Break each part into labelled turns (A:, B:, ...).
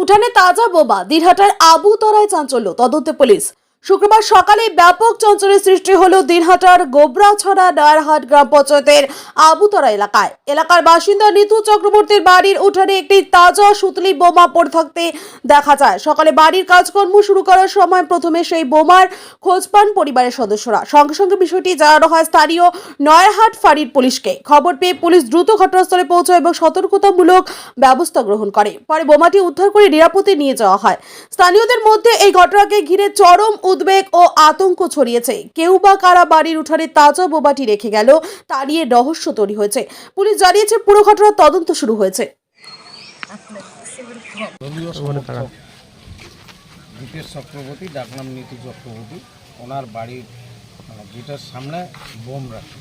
A: উঠানে তাজা বোবা দিনহাটার আবু তরায় চাঞ্চল্য তদন্তে পুলিশ। শুক্রবার সকালে ব্যাপক চঞ্চলের সৃষ্টি হলো দিনহাটার গোবরাছড়া ডায়ারহাট গ্রাম পঞ্চায়েতের আবুতরা এলাকায়। এলাকার বাসিন্দা নিতু চক্রবর্তীর বাড়ির উঠানে একটি তাজা সুতলি বোমা পড়ে থাকতে দেখা যায়। সকালে বাড়ির কাজকর্ম শুরু করার সময় প্রথমে সেই বোমার খোঁজ পান পরিবারের সদস্যরা। সঙ্গে সঙ্গে বিষয়টি জানানো হয় স্থানীয় নয়ারহাট ফাঁড়ির পুলিশকে। খবর পেয়ে পুলিশ দ্রুত ঘটনাস্থলে পৌঁছায় এবং সতর্কতামূলক ব্যবস্থা গ্রহণ করে। পরে বোমাটি উদ্ধার করে নিরাপদে নিয়ে যাওয়া হয়। স্থানীয়দের মধ্যে এই ঘটনাকে ঘিরে চরম উদ্বেগ ও আতঙ্ক ছড়িয়েছে। কেউ বা কারা বাড়ির উঠানে তাজা বোমাটি রেখে গেল তা নিয়ে রহস্য তৈরি হয়েছে। পুলিশ জানিয়েছে পুরো ঘটনার তদন্ত শুরু হয়েছে।
B: দীপেশ চক্রবর্তী ডাকনাম নীতি চক্রবর্তী। ওনার বাড়ির মানে গেটের সামনে বোম রাখে।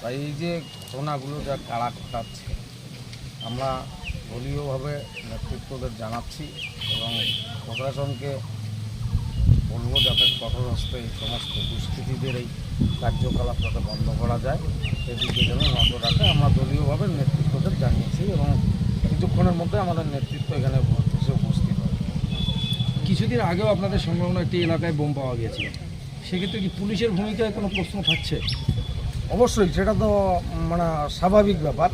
B: তাই এই যে ঘটনাগুলো যা কারা ঘটাচ্ছে আমরা দলীয়ভাবে নেতৃত্বদের জানাচ্ছি এবং প্রশাসনকে বলব যাতে কঠোর হস্তে এই সমস্ত দুষ্কৃতীদের এই কার্যকলাপ যাতে বন্ধ করা যায়। সেদিকে যেন নজর রাখে। আমরা দলীয়ভাবে নেতৃত্বদের জানিয়েছি এবং কিছুক্ষণের মধ্যে আমাদের নেতৃত্ব এখানে এসে উপস্থিত হবে।
C: কিছুদিন আগেও আপনাদের সংলগ্ন একটি এলাকায় বোম পাওয়া গিয়েছিল। সেক্ষেত্রে কি পুলিশের ভূমিকায় কোনো প্রশ্ন থাকছে?
B: অবশ্যই সেটা তো মানে স্বাভাবিক ব্যাপার।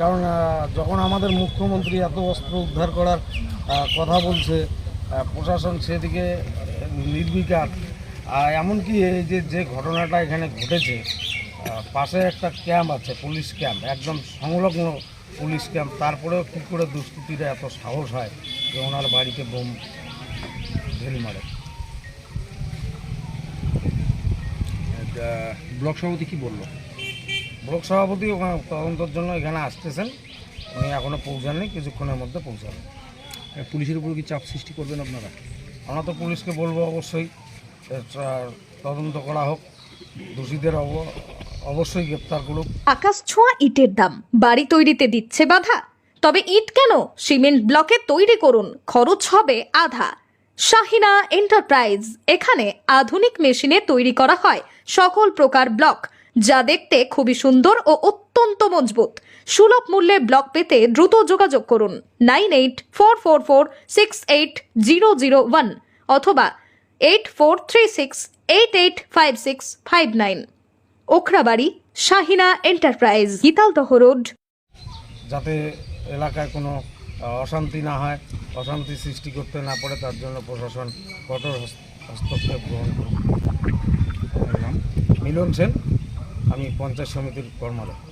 B: কারণ যখন আমাদের মুখ্যমন্ত্রী এত অস্ত্র উদ্ধার করার কথা বলছে প্রশাসন সেদিকে নির্বিকার। আর এমনকি এই যে যে ঘটনাটা এখানে ঘটেছে পাশে একটা ক্যাম্প আছে পুলিশ ক্যাম্প একদম সংলগ্ন পুলিশ ক্যাম্প। তারপরেও কী করে দুষ্কৃতীরা এত সাহস হয় যে ওনার বাড়িতে বোম ঢেল মারে?
C: ব্লক সভাপতি কী বলল?
B: ব্লক সভাপতি ওখানে তদন্তর জন্য এখানে আসতেছেন। উনি এখনও পৌঁছাননি কিছুক্ষণের মধ্যে পৌঁছাবেন।
C: পুলিশের উপর কি চাপ সৃষ্টি করবেন আপনারা?
B: আমরা তো পুলিশকে বলব অবশ্যই তদন্ত করা হোক। দোষীদের অব- অবশ্যই গ্রেপ্তার করুক।
D: আকাশ ছোঁয়া ইটের দাম। বাড়ি তৈরিতে দিচ্ছে বাধা। তবে ইট কেন? সিমেন্ট ব্লকে তৈরি করুন। খরচ হবে আধা। শাহিনা এন্টারপ্রাইজ। এখানে আধুনিক মেশিনে তৈরি করা হয়। সকল প্রকার ব্লক। যা দেখতে খুবই সুন্দর ও অত্যন্ত মজবুত। সুলভ মূল্যে ব্লক পেতে দ্রুত যোগাযোগ করুন nine eight four four four six eight zero zero one অথবা eight four three six eight eight five six five nine. Okhrabari, Shahina enterprise, Gitaldaha road.
B: যাতে এলাকায় কোনো অশান্তি না হয়, অশান্তি সৃষ্টি করতে না পারে, তার জন্য প্রশাসন কঠোর হস্তক্ষেপ গ্রহণ নাম মিলন সেন। আমি পঞ্চায়েত সমিতির কর্মাধ্যক্ষ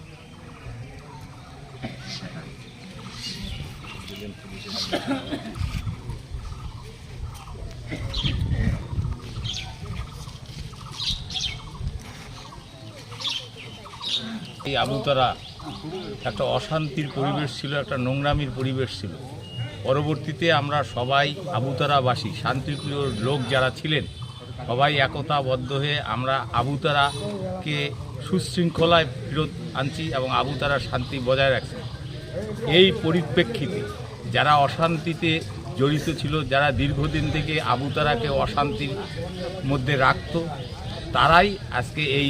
E: এই আবুতারা একটা অশান্তির পরিবেশ ছিল, একটা নোংরামির পরিবেশ ছিল। পরবর্তীতে আমরা সবাই আবুতারাবাসী শান্তিপ্রিয় লোক যারা ছিলেন, সবাই একতাবদ্ধ হয়ে আমরা আবুতারাকে সুশৃঙ্খলায় ফেরত আনছি এবং আবু তারা শান্তি বজায় রাখছে। এই পরিপ্রেক্ষিতে যারা অশান্তিতে জড়িত ছিল, যারা দীর্ঘদিন থেকে আবুতারাকে অশান্তির মধ্যে রাখত, তারাই আজকে এই